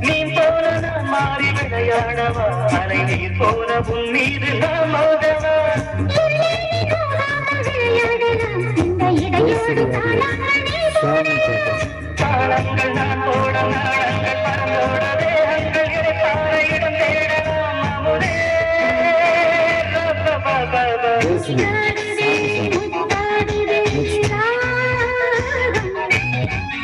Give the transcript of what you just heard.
நீ போல நான் மாறி விளையாடவா? அலை நீர் போல உன் மீது Thank you.